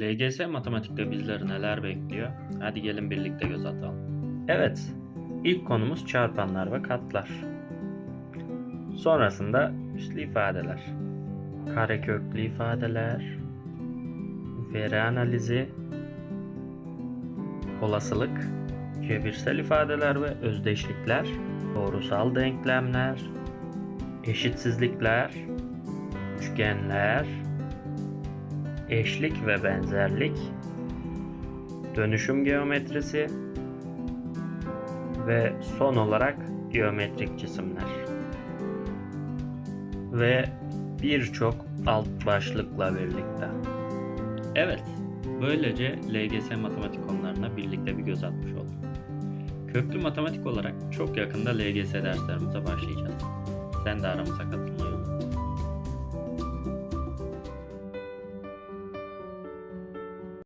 LGS matematikte bizleri neler bekliyor? Hadi gelin birlikte göz atalım. Evet, ilk konumuz çarpanlar ve katlar. Sonrasında üslü ifadeler. Kareköklü ifadeler, veri analizi, olasılık, cebirsel ifadeler ve özdeşlikler, doğrusal denklemler, eşitsizlikler, üçgenler, eşlik ve benzerlik, dönüşüm geometrisi ve son olarak geometrik cisimler. Ve birçok alt başlıkla birlikte. Evet, böylece LGS matematik konularına birlikte bir göz atmış olduk. Köklü matematik olarak çok yakında LGS derslerimize başlayacağız. Sen de aramıza katıl.